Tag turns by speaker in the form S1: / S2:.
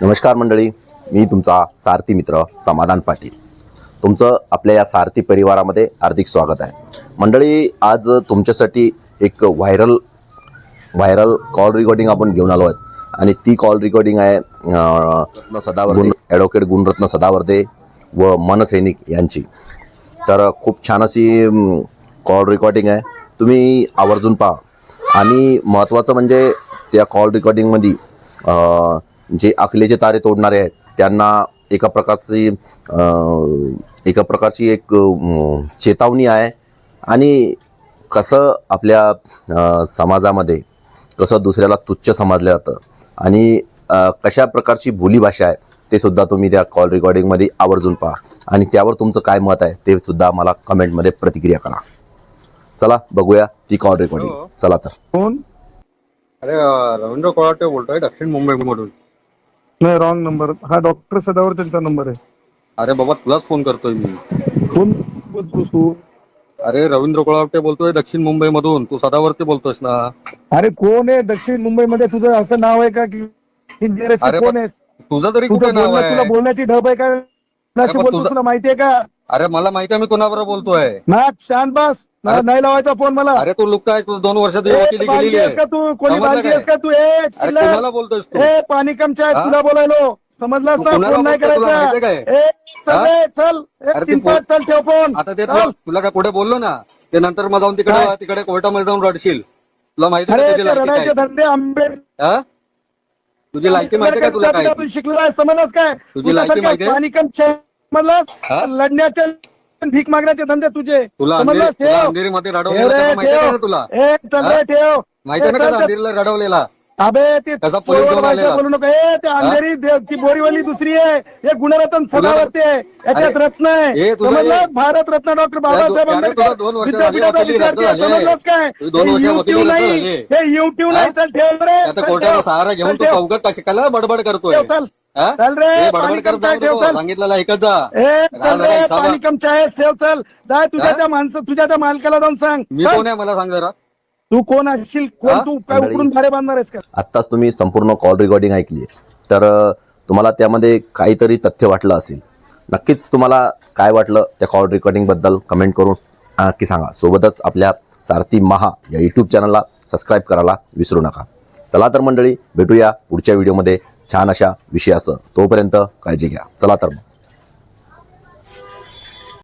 S1: नमस्कार मंडळी मी तुमचा सारथी मित्र समाधान पाटील. तुमचं आपल्या या सारथी परिवारामध्ये हार्दिक स्वागत आहे. मंडळी आज तुमच्यासाठी एक व्हायरल व्हायरल कॉल रेकॉर्डिंग आपण घेऊन आलो आहोत. आणि ती कॉल रेकॉर्डिंग आहे रत्न सदावर्दे ॲडव्होकेट गुणरत्न सदावर्दे व मनसैनिक यांची. तर खूप छान अशी कॉल रेकॉर्डिंग आहे. तुम्ही आवर्जून पहा. आणि महत्त्वाचं म्हणजे त्या कॉल रेकॉर्डिंगमध्ये जे अकलेचे तारे तोडणारे आहेत त्यांना एका प्रकारची एका प्रकारची एक चेतावणी आहे. आणि कसं आपल्या समाजामध्ये कसं दुसऱ्याला तुच्छ समजलं जातं आणि कशा प्रकारची बोलीभाषा आहे ते सुद्धा तुम्ही त्या कॉल रेकॉर्डिंगमध्ये आवर्जून पहा. आणि त्यावर तुमचं काय मत आहे ते सुद्धा मला कमेंटमध्ये प्रतिक्रिया करा. चला बघूया ती कॉल रेकॉर्डिंग चला तर.
S2: कोण?
S3: अरे रवींद्र कोळाटे बोलतोय दक्षिण मुंबईमधून.
S2: नाही रॉंग नंबर हा डॉक्टर सदावर त्यांचा नंबर आहे.
S3: अरे बाबा तुलाच फोन करतोय मी.
S2: कोण बोलतोस तू?
S3: अरे रवींद्र कोळावटे बोलतोय दक्षिण मुंबईमधून. तू सदावरती बोलतोयस ना.
S2: अरे कोण आहे दक्षिण मुंबईमध्ये? तुझं असं नाव आहे का की
S3: अरे
S2: कोण आहेस?
S3: तुझं तरी कुठे
S2: तुझं
S3: नाव
S2: बोलणं तुला
S3: आहे
S2: बोलण्याची ढब आहे का? कुणाशी
S3: पण तुझं-
S2: तुला माहितीये का?
S3: अरे मला माहिती आहे मी कोणाबरोबर बोलतोय.
S2: ना शांत बस. ना- नाही लावायचा फोन मला
S3: अरे तू लुक काय तू दोन वर्षात
S2: ए,
S3: वकिली
S2: बालदी
S3: गेलेली
S2: आहेस
S3: आहे
S2: का तू कोणी
S3: समजलं काय?
S2: आहेस का तू ए
S3: अरे
S2: चिल्लर.
S3: कोणाला बोलतोयस तू
S2: ए पाणी कमच्या
S3: हा?
S2: तुला बोलायलो समजलास
S3: तू
S2: ना
S3: कोणाला
S2: फोन नाही
S3: बोलतोय तुला
S2: करायचा
S3: माहितीये काय?
S2: ए चल
S3: हा?
S2: चल
S3: अरे
S2: एक
S3: ते
S2: तीन
S3: फोन-
S2: पाच चल ठेव फोन
S3: आता ते
S2: चल.
S3: तुला काय पुढे बोललो ना ते नंतर मग जाऊन तिकडे
S2: काय?
S3: तिकडे कोर्टामध्ये जाऊन रडशील तुला माहिती
S2: अरे
S3: आहे तुझी
S2: ते
S3: लायकी
S2: रडायचे
S3: काय
S2: धंदे आंबे
S3: हा? तुझी लायकी माहिती आहे का तुला काय
S2: तू शिकलाय समजलास काय
S3: तुझी लायकी
S2: तुझ्यासारख्या
S3: माहिती आहे?
S2: पाणी कम समजलास
S3: हा?
S2: लढण्याचे भीक मागण्याचे धंदे तुझे
S3: तुला
S2: समजलास
S3: अंधेरी तुला
S2: ठेव
S3: अंधेरीमध्ये
S2: ठेव
S3: रडवलेलं
S2: रे,
S3: त्याचं माहिती आहे
S2: ठेव.
S3: का तुला
S2: ए चल
S3: हा?
S2: ठेव
S3: माहिती आहे ना
S2: ए,
S3: का
S2: चल, चल.
S3: अंधेरीला रडवलेला
S2: अबे ते
S3: पोलीस
S2: चोर
S3: घेऊन?
S2: बोलू नको ए ते अंधेरी ती बोरीवली दुसरी आहे हे गुणरत्न सदावर्ती आहे याच्यात
S3: अरे,
S2: रत्न आहे
S3: हे तुझं
S2: समजलं भारत रत्न डॉक्टर बाबासाहेब
S3: तुला
S2: आंबेडकर
S3: दोन झाली
S2: विद्यापीठाचा
S3: वकिली
S2: विद्यार्थी आहे. समजलंस काय
S3: तुझी दोन
S2: हे युट्यूब
S3: वकिली रद्द
S2: नाही
S3: झाली.
S2: हे युट्यूब नाही
S3: हा?
S2: चल ठेव रे
S3: आता
S2: चल
S3: कोर्टाचा
S2: ठेव.
S3: सहारा घेऊन
S2: चल
S3: तू
S2: ठेव.
S3: अवघड कशाला बडबड करतोय
S2: ठेव, चल? चल रे,
S3: हे
S2: पाणी
S3: बडबड करत
S2: कमचाय,
S3: जाऊ
S2: ठेव,
S3: नको
S2: चल.
S3: सांगितलेलं ऐकत जा.
S2: ए चल
S3: राजा
S2: रे
S3: साहेब.
S2: पाणी कमच्या आहे सेव चल जाय तुझ्या? त्या माणसं तुझ्या त्या मालकाला जाऊन सांग.
S3: मी
S2: चल.
S3: कोण आहे मला सांग जरा.
S2: तू कोण असशील कोण? तू काय उकडून भारे बांधणार आहेस का?
S1: आत्ताच तुम्ही संपूर्ण कॉल रेकॉर्डिंग ऐकली तर तुम्हाला त्यामध्ये काहीतरी तथ्य वाटलं असेल. नक्कीच तुम्हाला काय वाटलं त्या कॉल रेकॉर्डिंगबद्दल कमेंट करून नक्की सांगा. सोबतच आपल्या सारथी महा या यूट्यूब चॅनलला सबस्क्राईब करायला विसरू नका. चला तर मंडळी भेटूया पुढच्या व्हिडिओमध्ये छान अशा विषयासह तोपर्यंत काळजी घ्या. चला तर मग.